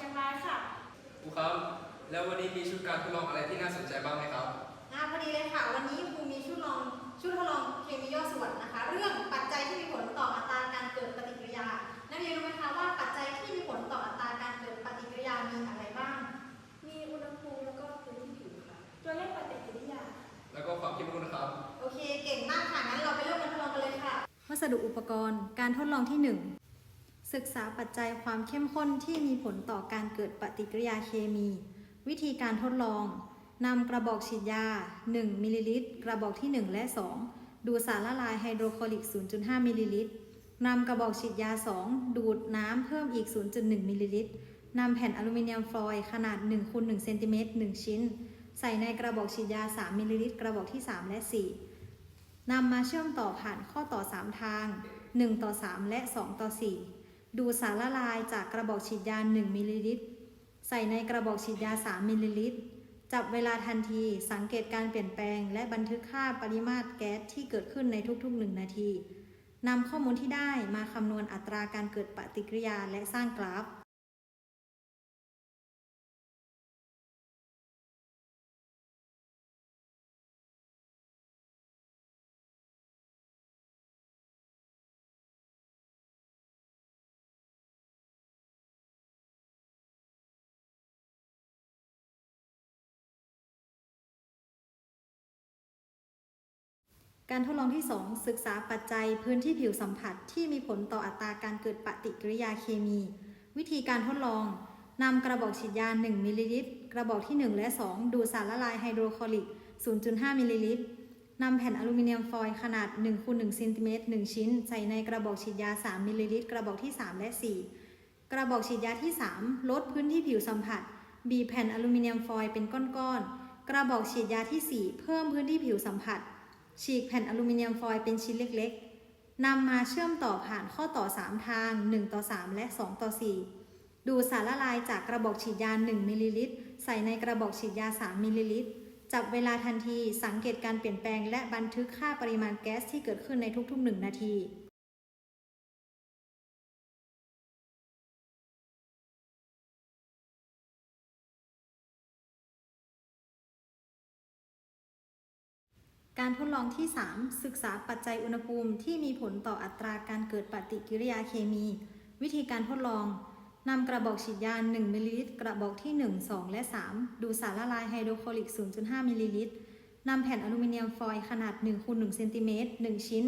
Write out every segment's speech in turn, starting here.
ชียงรายค่ะครูครับแล้ววันนี้มีชุดการทดลองอะไรที่น่าสนใจบ้างไหมครับอ่าพอดีเลยค่ะ วันนี้ครูมีชุดลองชุดทดลองเคมีย่อส่วนนะคะ เรื่องปัจจัยที่มีผลต่ออัตราการเกิดปฏิกิริยา นักเรียนรู้ไหมคะว่าปัจจัยที่มีผลต่ออัตราการเกิดปฏิกิริยามีอะไรบ้าง มีอุณหภูมิแล้วก็พื้นที่ผิวค่ะ ตัวเลขปฏิกิริยา แล้วก็ความเข้มข้นครับ โอเค เก่งมากค่ะงั้นเราไปเริ่มการทดลองกันเลยค่ะ วัสดุอุปกรณ์ การทดลองที่1 ศึกษาปัจจัยความเข้มข้นที่มีผลต่อการเกิดปฏิกิริยาเคมี วิธีการทดลองนำกระบอกฉีดยา 1 มิลลิลิตร กระบอกที่ 1 และ 2 ดูดสารละลายไฮโดรคลอริก 0.5 มิลลิลิตรนำกระบอกฉีดยา 2 ดูดน้ำเพิ่มอีก 0.1 มิลลิลิตรนำแผ่นอลูมิเนียมฟอยล์ขนาด1คูณ1เซนติเมตร1ชิ้น ใส่ในกระบอกฉีดยา 3 มิลลิลิตร กระบอกที่ 3 และ 4นำมาเชื่อมต่อผ่านข้อต่อ 3 ทาง 1 ต่อ 3 และ 2 ต่อ 4 ดูดสารละลายจากกระบอกฉีดยา 1 มิลลิลิตร ใส่ในกระบอกฉีดยา 3 มิลลิลิตร จับเวลาทันที สังเกตการเปลี่ยนแปลง และบันทึกค่าปริมาตรแก๊สที่เกิดขึ้นในทุกๆ 1 นาทีนำข้อมูลที่ได้มาคำนวณอัตราการเกิดปฏิกิริยาและสร้างกราฟ การทดลองที่ 2 ศึกษาปัจจัยพื้นที่ผิวสัมผัสที่มีผลต่ออัตราการเกิดปฏิกิริยาเคมี วิธีการทดลองนำกระบอกฉีดยา 1 มิลลิลิตร กระบอกที่ 1 และ 2 ดูดสารละลายไฮโดรคลอริก 0.5 มิลลิลิตรนำแผ่นอลูมิเนียมฟอยล์ขนาด1คูณ1เซนติเมตร1ชิ้น ใส่ในกระบอกฉีดยา 3 มิลลิลิตร กระบอกที่ 3 และ 4 กระบอกฉีดยาที่ 3 ลดพื้นที่ผิวสัมผัส บีบแผ่นอลูมิเนียมฟอยล์เป็นก้อนๆ กระบอกฉีดยาที่ 4 เพิ่มพื้นที่ผิวสัมผัส ฉีกแผ่นอลูมิเนียมฟอยล์เป็นชิ้นเล็กๆนำมาเชื่อมต่อผ่านข้อต่อ 3 ทาง 1 ต่อ 3 และ 2 ต่อ 4 ดูสารละลายจากกระบอกฉีดยา 1 มิลลิลิตร ใส่ในกระบอกฉีดยา 3 มิลลิลิตร จับเวลาทันที สังเกตการเปลี่ยนแปลง และบันทึกค่าปริมาณแก๊สที่เกิดขึ้นในทุกๆ 1 นาที การทดลองที่ 3 ศึกษาปัจจัยอุณหภูมิที่มีผลต่ออัตราการเกิดปฏิกิริยาเคมี วิธีการทดลองนำกระบอกฉีดยา 1 มิลลิลิตร กระบอกที่ 1 2 และ 3 ดูดสารละลายไฮโดรคลอริก 0.5 มิลลิลิตรนำแผ่นอลูมิเนียมฟอยล์ขนาด1คูณ1เซนติเมตร1ชิ้น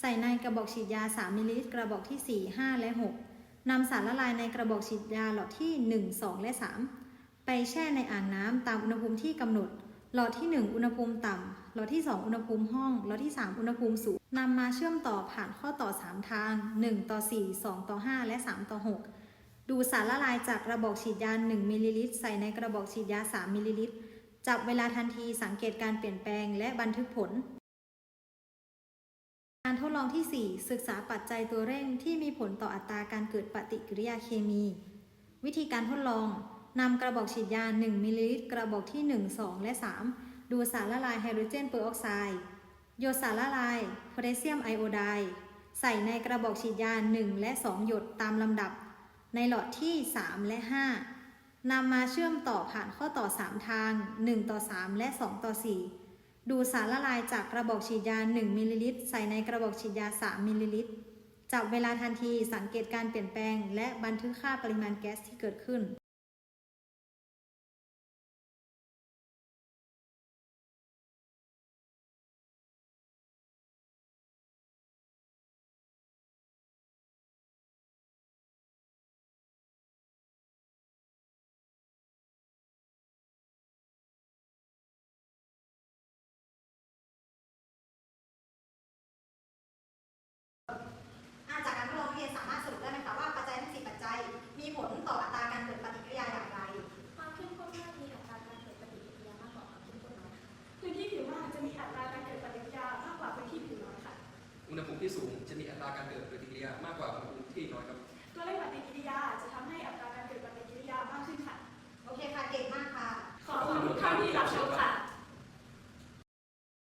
ใส่ในกระบอกฉีดยา 3 มิลลิลิตร กระบอกที่ 4 5 และ 6นำสารละลายในกระบอกฉีดยาหลอดที่ 1 2 และ 3 ไปแช่ในอ่างน้ำตามอุณหภูมิที่กำหนด หลอดที่ 1 อุณหภูมิต่ำหลอดที่ 2 อุณหภูมิห้องหลอดที่ 3 อุณหภูมิสูงนำมาเชื่อมต่อผ่านข้อต่อ 3 ทาง 1 ต่อ 4 2 ต่อ 5 และ 3 ต่อ 6 ดูสารละลายจากกระบอกฉีดยา 1 มิลลิลิตร ใส่ในกระบอกฉีดยา 3 มิลลิลิตร จับเวลาทันทีสังเกตการเปลี่ยนแปลงและบันทึกผล การทดลองที่ 4 ศึกษาปัจจัยตัวเร่งที่มีผลต่ออัตราการเกิดปฏิกิริยาเคมี วิธีการทดลอง นำกระบอกฉีดยา 1 มิลลิลิตร กระบอกที่ 1 2 และ 3 ดูสารละลายไฮโดรเจนเปอร์ออกไซด์หยดสารละลายโพแทสเซียมไอโอไดด์ใส่ในกระบอกฉีดยา 1 และ 2 หยดตามลำดับ ในหลอดที่ 3 และ 5นำมาเชื่อมต่อผ่านข้อต่อ 3 ทาง 1 ต่อ 3 และ 2 ต่อ 4 ดูสารละลายจากกระบอกฉีดยา 1 มิลลิลิตร ใส่ในกระบอกฉีดยา 3 มิลลิลิตร จับเวลาทันทีสังเกตการเปลี่ยนแปลง และบันทึกค่าปริมาณแก๊สที่เกิดขึ้น